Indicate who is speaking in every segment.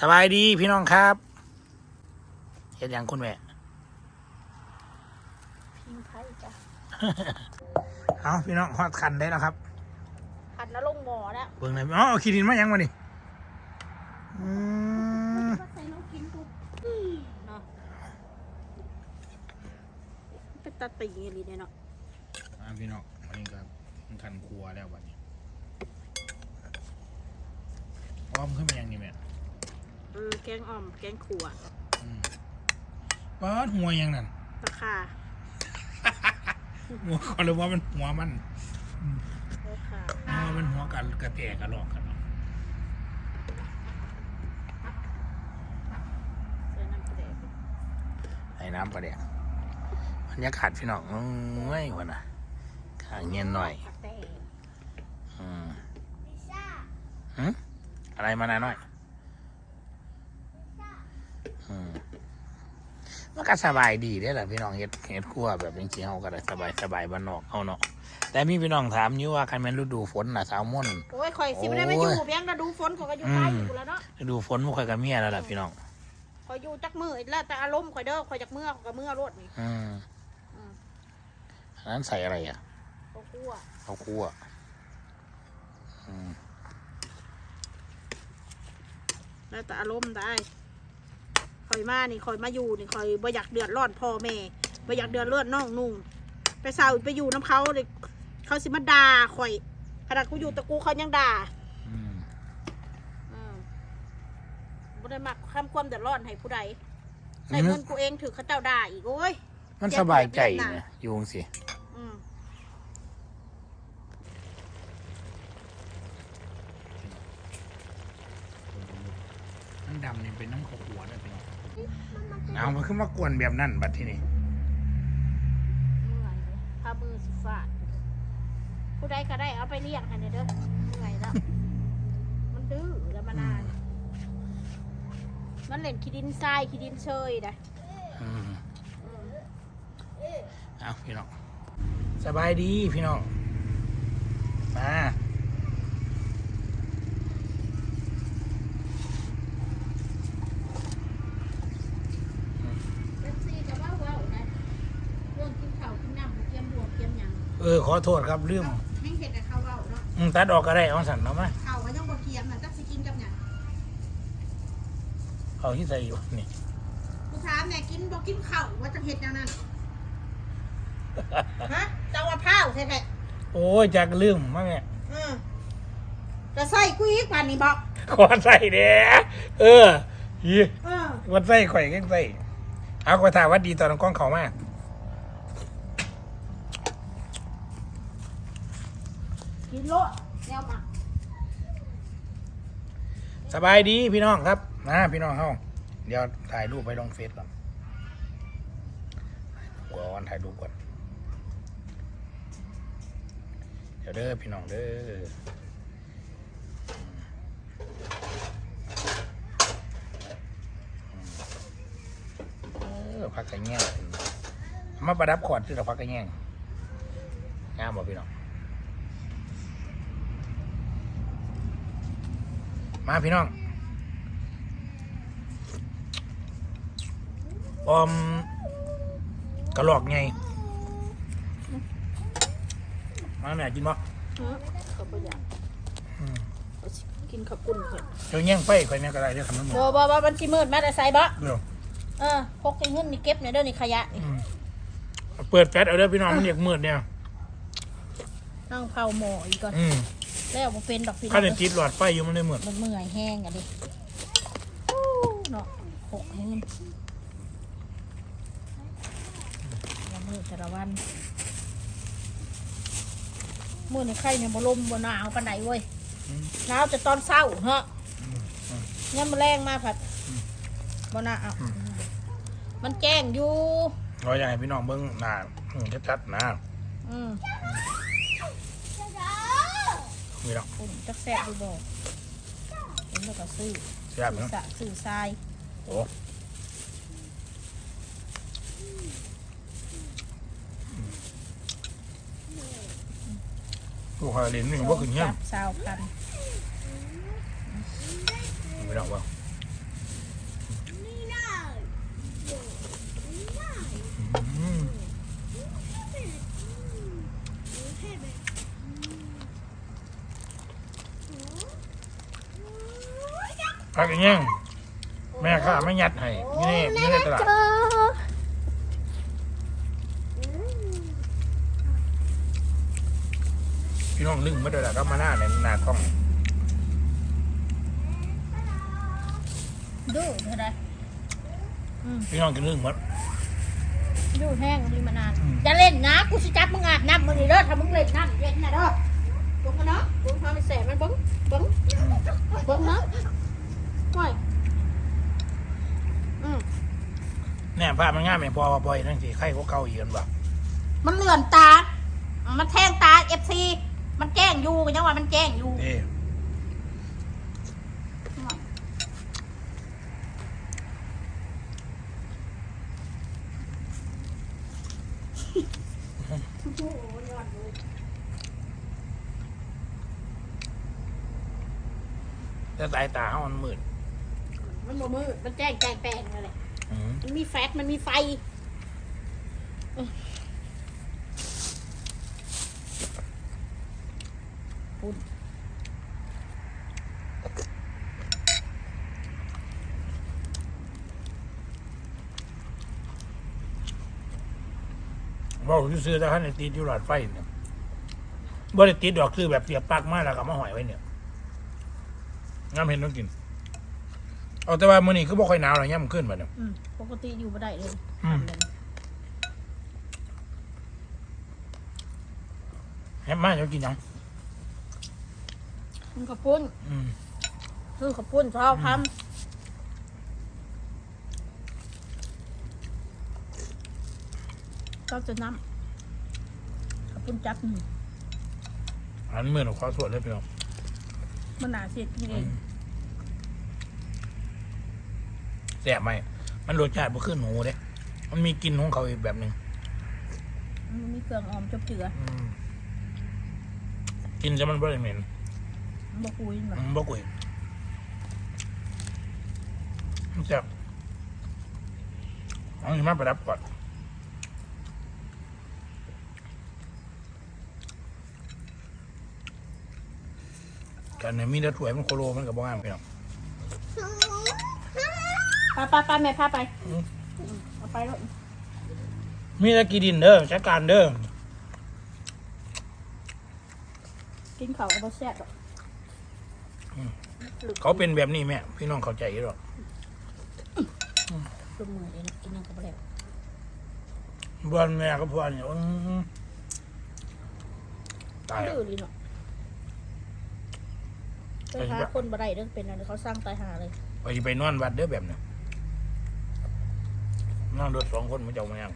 Speaker 1: สบายดีพี่น้องครับเห็นยังคุณแม่
Speaker 2: พิงไพ่จ้ะ
Speaker 1: เอาพี่น้องฮอดคันได้แล้วครับ
Speaker 2: หันแล้วลงหมอแล้ว
Speaker 1: เบิ่งเลยอ๋อเอาขี้ดินมายังมาดิอืม
Speaker 2: ก็ใส่น้องกินปุ๊บเนาะเป็นตาตีอะไรเนี่ยเนาะ
Speaker 1: อ่าพี่น้องอันนี้ก็คันครัวแล้ววันนี้อ้อมขึ้นมายังนี่แม่
Speaker 2: เออแกงอ่อม แกงขัว
Speaker 1: อืมป้าดหัวยังนั่น
Speaker 2: ตะขา
Speaker 1: หัวเขาเลยว่ามันหัวมัน
Speaker 2: ตะขา
Speaker 1: หัวมันหัวกันกระแตกกระลอกกันเนาะ
Speaker 2: ใส่น้ำกระเดก
Speaker 1: ไอ้น้ำปลาแดกบรรยากาศพี่น้องเอ้ยวะนะข้างเงียนหน่อย
Speaker 2: ผักแตง
Speaker 1: อืมหืมอะไรมาหน่อยหน่อยอื มมันก็สบายดีได้แหละพี่น้องเฮ็ดเฮ็ดครัวแบบจริงๆเขาก็ได้สบายสบายบ้านนอกเอาเนาะแต่มีพี่น้องถามอยู่ว่าคันแม่นฤดูฝนน่ะสาวม่น
Speaker 2: โอ้ยข่อยสิไม่ได้มาอยู่เพียงแต่ดูฝนข่อยก็อยู่ใต้อยู่แล้วเนาะ
Speaker 1: ฤดูฝนบ่ค่อยกับเมียแล้วล่ะพี่น้อง
Speaker 2: ข่อยอยู่จักมือแล้วแต่อารมณ์ข่อยเด้อข่อยจากเมื่อข่อยก็เมื่อรถนี่
Speaker 1: อืม
Speaker 2: อืม
Speaker 1: อันนั้นใส่อะไรอะ
Speaker 2: ข้าวคั่ว
Speaker 1: ข้าวคั่วอืม
Speaker 2: แล้วแต่อารมณ์ได้ ข่อยมานี่ข่อยมาอยู่นี่ข่อยบ่อยากเดือดร้อนพ่อแม่บ่อยากเดือดร้อนน้องนุ่งไปเศร้าไปอยู่น้ำเขาเลยเขาสิมาด่าข่อยขนาดกูอยู่ตะกูเขายังด่า
Speaker 1: อืม
Speaker 2: อืมบ่ได้มักข้ามความเดือดร้อนให้ผู้ใดใส่เงินกูเองถือเขาเจ้าด่าอีกโอ้ย
Speaker 1: มันสบายใจนะอยู่จังสิ
Speaker 2: อืม
Speaker 1: น้ำดำนี่เป็นน้ำข้าวคั่วได้พี่น้อง เอามาขึ้นมากวนแบบนั้นบัดที่นี่
Speaker 2: เมื่อยเลยพามือสิฟาดผู้ใดก็ได้เอาไปเลี้ยงให้หน่อยเด้อเมื่อยแล้ว มันดื้อแล้วมันนาน มันเล่นขี้ดินทรายขี้ดินเชยนะ
Speaker 1: อืม
Speaker 2: อืม
Speaker 1: เอาพี่น้องสบายดีพี่น้องมา
Speaker 2: เอฟซีก็ว่าเว้านะเรื่องกินข้าวกินน้ำเกียมบวกเกียมหยัง
Speaker 1: เออ ขอโทษครับลืม
Speaker 2: ให้เห็ดให้เขาเว้าเนาะ
Speaker 1: อืมตัดออกก็ได้เอาสั่นเอามา
Speaker 2: ข้าวก็ยังบ่เกียมน่ะจักสิกินกับหยัง
Speaker 1: เอาที่ใส่อยู่นี่
Speaker 2: กูถามแน่กินบ่กินข้าวว่าจะเฮ็ดแนวนั้นฮะเจ้าว่าพร้าวแท้
Speaker 1: โอ้ยจากลืมมาแม่
Speaker 2: ๆอือจะใส่กูอีกปานนี้บ่
Speaker 1: ขอใส่เด้เออยี
Speaker 2: เออ
Speaker 1: วันใส่ข่อยกันใส่เอาก็ถามว่าดีตอนกล้องเขามา
Speaker 2: กิ นโลดแนวมา
Speaker 1: สบายดีพี่น้องครับนะพี่น้องเฮาเดี๋ยวถ่ายรูปไปลงเฟซก่อนก่อนถ่ายรูปก่อนเดี๋ยวเด้อพี่น้องเด้อพักกันแง่มาประดับขอดที่เราพักกันแง่งงามบ่พี่น้อง มาพี่น้องออมกระหลอกไงมาแม่กินบ่
Speaker 2: เออก็บ่อยาก
Speaker 1: อืม
Speaker 2: เอาสิกินข้าวปุ้นเพิ่น
Speaker 1: เดี๋ยวแย่งไฟข่อยแม่ก็ได้เด้อคำนั้นหมด
Speaker 2: บ่บ่บ่มันสิมืดมาแต่ไสบ่
Speaker 1: เดี๋ยว
Speaker 2: เออพกไอ้เงินนี่เก็บเนี่ยเด้อนี่ขยะนี่
Speaker 1: อืมเปิดแฟลชเอาเด้อพี่น้องมันเรียกมืดเนี่ย
Speaker 2: นั่งเผาหม้ออีกก่อน
Speaker 1: อืม
Speaker 2: แล้วบ่เป็นดอกพี่น้
Speaker 1: ถ้า
Speaker 2: อง
Speaker 1: เด็ติดหลอดไฟอยู่มันเลยมืด
Speaker 2: มันเมื่อยแห้งอะดิอู้เนาะพกให้เงินวันนี้แต่ละวันมื้อนี้ไข่เนี่ยบ่ลมบ่หนาวปานใดเว้ย
Speaker 1: อืม
Speaker 2: หนาวจะตอนเช้าเฮะ
Speaker 1: อืมอืม
Speaker 2: ยามมื้อแรงมาผัด
Speaker 1: อืม
Speaker 2: บ่น่าเอา
Speaker 1: อืม
Speaker 2: มันแจ้งอยู่
Speaker 1: เราอยากให้พี่น้องเบิ่งหน้าอืมชัดๆนะ
Speaker 2: อืม
Speaker 1: พี่น้อง
Speaker 2: ปุ่นจักแซ่บดูบ่เห็นแล้วก็ซื้อ
Speaker 1: แซ่บ
Speaker 2: ซื้อ
Speaker 1: เนาะ
Speaker 2: สะซื้อทราย
Speaker 1: โอ้ผู้หาเล่นนี่บ่ขึ้นเงี้ย
Speaker 2: สาวพัน
Speaker 1: ไม่ได้ว่า พักอย่างเงี้ยแม่ข้าไม่ยัดให้นี่นี่ในตลาดพี่น้องนึ่งไม่ได้ละก็มาหน้าในหน้ากล้อง
Speaker 2: ดูเท่าไรอืม
Speaker 1: พี่น้องกินนึ่งหมด
Speaker 2: ดูแห้งดีมานาน
Speaker 1: อืม
Speaker 2: อย่าเล่นนะกูสิจับมึงอาบน้ำมึงนี่เด้อถ้ามึงเล่นน้ำเย็นนะเด้อลงกันเนาะลงพาไปแสบมันเบิ้งเบิ้งเบิ้งเนาะห่วยอืม
Speaker 1: เนี่ยภาพมันง่ายไหมพอปล่อยนั่นสิไข่เขาเก่าอีกกันบ่
Speaker 2: มันเหลื่อนตา มันแทงตาเอฟซีมันแกล้งอยู่กันยังว่ามันแกล้งอยู่
Speaker 1: เอ๊ะแต่สายตาเขามันมืด
Speaker 2: มันบ่มือมันแจ้งแจ้งแปลงเลย
Speaker 1: อื มั
Speaker 2: นมีแฟตมันมีไฟปุ่น
Speaker 1: บอกซื้อแต่ท่านติดอยู่หลอดไฟเนี่ยบ่ได้ติดดอกคือแบบเสียบปลักมาแล้วก็มาหอยไว้เนี่ยงามเห็นต้องกิน เอาแต่ว่ามื้อนี้คือบ่ค่อยหนาวหรอกย่ำขึ้นมาเนี่ย
Speaker 2: อืมปกติอยู่บ่ได้เลย
Speaker 1: อืม แฮมมาจะกินหยัง
Speaker 2: มันขับปุ้น
Speaker 1: อืม
Speaker 2: คือขับปุ้นชอบทำชอบจะน้ำขับปุ้นจับหนึ่ง
Speaker 1: อันมื้อหนูขอสวดเลยพี่น้อง
Speaker 2: มันหนาเสียกินเอง
Speaker 1: แซ่บไหมมันรสชาติบ่คือหนูเด้มันมีกลิ่นของเขาอีกแบบหนึง
Speaker 2: มันมีเครื่องออมจบเจือ
Speaker 1: อืมกินจะมันบ่ได้เหม็น
Speaker 2: มันบกุยมัน
Speaker 1: อืมบ่กุยมันแซ่บเอาสิมาประดับก่อนกันเนี่ยมีแต่ถ้วยมันโคโลมันกับบ้านพี่น้อง
Speaker 2: ไปไปไปแม่พาไป
Speaker 1: อืม
Speaker 2: อืมเอาไปแล้ว
Speaker 1: มีแต่กีดินเด้อจัดการเด้อ
Speaker 2: กินเขาวเอาไปแซ่บหรอก
Speaker 1: เขาเป็นแบบนี้แม่พี่น้องเข้าใจหรอก
Speaker 2: ตัวมือเองกินนั่งกับแล้ว
Speaker 1: บ้านแม่ก็พอนอยู่อื้อตาย
Speaker 2: ดื้อดีเนาะไปหาคนบ่ได้เด้อเป็นอะไรเขาสร้างตายหาเลย
Speaker 1: ไปไปนอนวัดเด้อแบบนี้น อนรถสองคนมันจะเอามายัง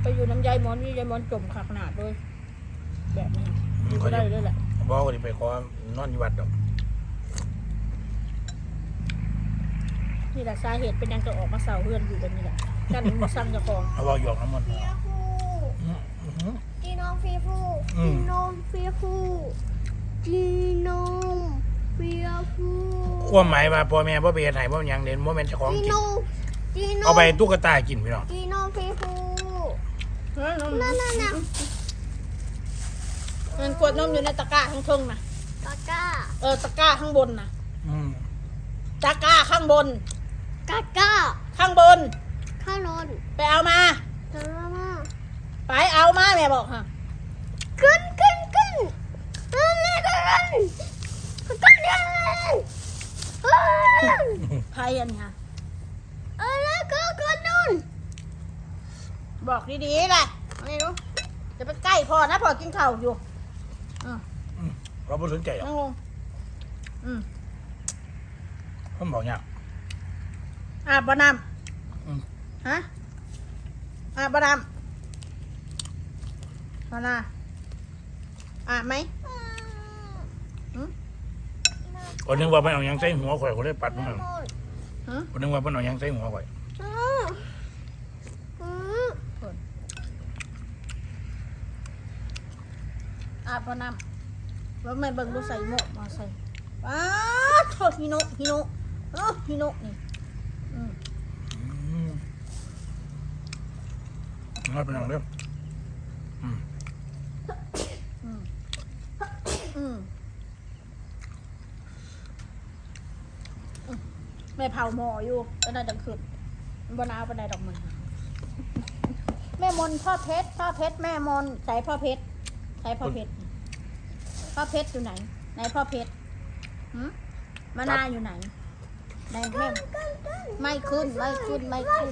Speaker 2: ไปอยู่น้ำยายมอนนี่ยายมอนจมขาขนาดเลยแบบนี้อยู่
Speaker 1: เขา
Speaker 2: บ่
Speaker 1: จะ
Speaker 2: ได้เลยแหละ
Speaker 1: บอกว่าสิไปขอนอนอยู่วัดดอก
Speaker 2: นี่แหละสาเหตุเป็นยังจะออกมาเสาเฮือนอยู่แบบนี้แหละกันมันสร้างเจ้าของ
Speaker 1: เอาบอกหยอกน้ำมันต์
Speaker 3: เฟียฟู
Speaker 1: อื้อหือ
Speaker 3: จีโนมเฟียฟู
Speaker 1: อืม
Speaker 3: จีโนมเฟียฟูจีโนมเฟียฟู
Speaker 1: ความหมายว่าพ่อแม่พ่อเบียร์ไห้พ่อยังเด่นพ่อแม่นเจ้าของ
Speaker 3: จี
Speaker 1: กิ
Speaker 3: โน
Speaker 1: น
Speaker 3: มจีโนม
Speaker 1: เอาไปตุ๊กตากินพี่น้อง
Speaker 3: จีโนมเฟียฟู
Speaker 2: เฮ้ยนม
Speaker 3: นั่นน่ะน่ะ
Speaker 2: มันกวดนมอยู่ในตะกร้าข้างเทิงนะ
Speaker 3: ตะกร้า
Speaker 2: เออตะกร้าข้างบนนะ
Speaker 1: อืม
Speaker 2: ตะกร้าข้างบน
Speaker 3: กะก้า
Speaker 2: ข้างบน
Speaker 3: ข้านน
Speaker 2: ไปเอามา
Speaker 3: ตะละมา
Speaker 2: ไปเอามาแม่บอกฮะ
Speaker 3: ขึ้นขึ้นขึ้นขึ้นเลยขึ้น ขึ้นเลยเฮ้ย
Speaker 2: ไพ่อันนี้ฮะ
Speaker 3: เออแล้วก็ขึ้นนู่น
Speaker 2: บอกดีๆแหละไม่รู้จะไปใกล้พอนะพอกินข้าวอยู่
Speaker 1: เราไม่สนใจหรอก
Speaker 2: นั่งลงอืม
Speaker 1: ผมบอกเนี่ย
Speaker 2: อาบบะน
Speaker 1: อืมำ
Speaker 2: ฮะอาบบะนำพอนะอาบไหม
Speaker 1: คนนึงว่าเพิ่นเอาหยังใส่หัวข่อยก็เลยปัดมัน
Speaker 3: นู่น
Speaker 2: ฮะ
Speaker 1: คนนึงว่าเพิ่นเอาหยังใส่หัวข่อย
Speaker 3: อืมอืม
Speaker 2: อาบบะนำแล้วไม่เบิ่งดูใส่หมวกมาใส่อ้าโทษฮิโนะฮิโนะเออฮิโนะนี่อืม
Speaker 1: อืมเอาไปน้องเด้อ
Speaker 2: อืม แม่เผาหมออยู่ก็น่าจะขึ้นบนาวปานใดดอกมันแม่มนพ่อเพชรพ่อเพชรแม่มนใส่พ่อเพชรใส่พ่อเพชรพ่อเพชรอยู่ไหนไหนพ่อเพชรหืมมานาวอยู่ไหนไหนแม่ไม่ขึ้นไม่ขึ้นไม่ขึ้น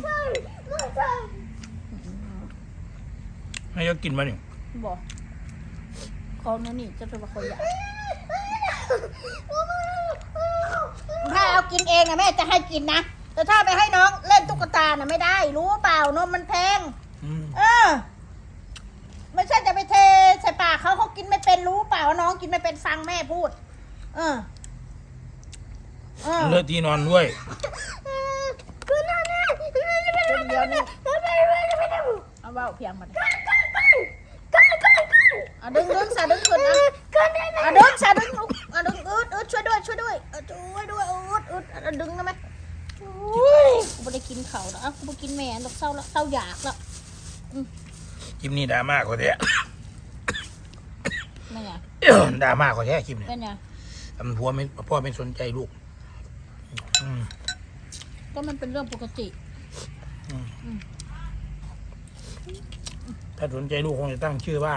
Speaker 1: ให้เขากินมาหนึ่ง
Speaker 2: บอกเขาเนี่ยนี่จะเป็นว่าเขาอยา กถ้าเอากินเองนะแม่จะให้กินนะ แต่ถ้าไปให้น้องเล่นตุ๊กตาน่ะไม่ได้ รู้เปล่านมมันแพง
Speaker 1: อืม
Speaker 2: เออ ไม่ใช่จะไปเทใส่ปากเขาเขากินไม่เป็นรู้เปล่าว่าน้องกินไม่เป็นฟังแม่พูด เออ เออ
Speaker 1: เลือดที่นอนด้วย
Speaker 2: คนเดียวนี่เอาเบาเพียงมาดิอะดึงดึงสะดึงขึ้นนะอะดึงสะดึงอุ๊บอะดึงอึดอึดช่วยด้วยช่วยด้วยอะช่วยด้วยอึด อึดอะดึงได้ไหมโอ้ยกูไม่ได้กินเขาวแล้วอะกูไม่กินแม่หรอกเศร้าแล้วเศร้าอยากแล้ว
Speaker 1: คลิปนี้ดราม่ากว่าแท้
Speaker 2: ไม่ไง
Speaker 1: ดราม่ากว่าแท้คลิปนี้
Speaker 2: เป็นไง
Speaker 1: ทำผัวไม่พ่อไม่สนใจลูกอืม
Speaker 2: ก็มันเป็นเรื่องปกติ
Speaker 1: ถ้าสนใจลูกคงจะตั้งชื่อว่า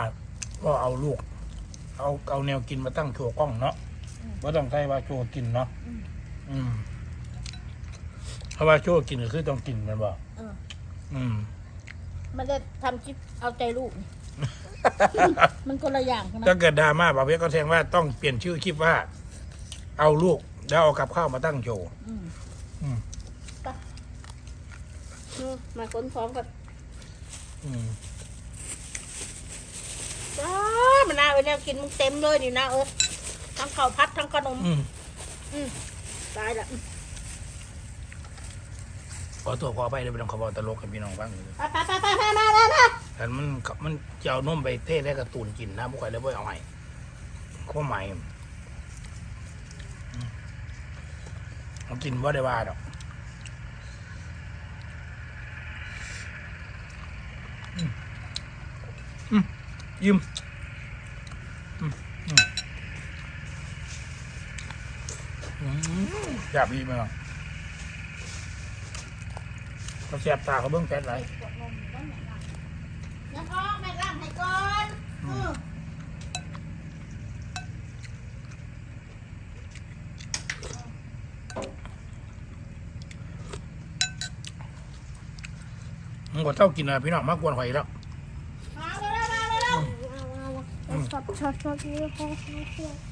Speaker 1: ก็เอาลูก เอาเอาแนวกินมาตั้งโชว์กล้องเนาะว่าต้องใช้ว่าโชว์กินเนาะ อืมเพราะว่าโชว์กินก็คือต้องกินแมันบ่
Speaker 2: เออ
Speaker 1: อืม
Speaker 2: ไม่ได้ทำคลิปเอาใจลูกนี่ มันคนละอย่างกันนะ
Speaker 1: ถ้าเกิดดราม่าบาเวก็แทงว่าต้องเปลี่ยนชื่อคลิปว่า เอาลูกแล้วเอากับข้าวมาตั้งโชว์
Speaker 2: อืม
Speaker 1: อืม
Speaker 2: ไปเออมาค้นพร้อมกัน
Speaker 1: อืม
Speaker 2: จ้ามันน่าไปแนวกินมึงเต็มเลยนี่นะเออทั้งข้าวพัดทั้งขนม
Speaker 1: อืม
Speaker 2: อืม ตายละ
Speaker 1: ขอตัวขอไปเลยไปลองขอบอกตลกให้พี่น้องฟังเลย
Speaker 2: ไปไปไปไปไปมามามา
Speaker 1: แต่มันมันจะเอานมไปเทศแล้วกระตูนกินนะพวกใครเลยบ่เอาให้ข้อหมายอืมเอากินว่าได้ว่าดอกอืมอืมยิ้มอืมอืมอืม จับอีกไหมล่ะเขาเสียบตาเขาเบิ้งแฟดไร
Speaker 2: ยังท้องแม่ร่างให้ก่อนอืม
Speaker 1: มึงก็เจ้ากินอะไรพี่น้องมากกวนหอยแล้ว
Speaker 2: มาเร็วๆมาเร็วๆ
Speaker 3: ช็อตช็อตช็อตช็อต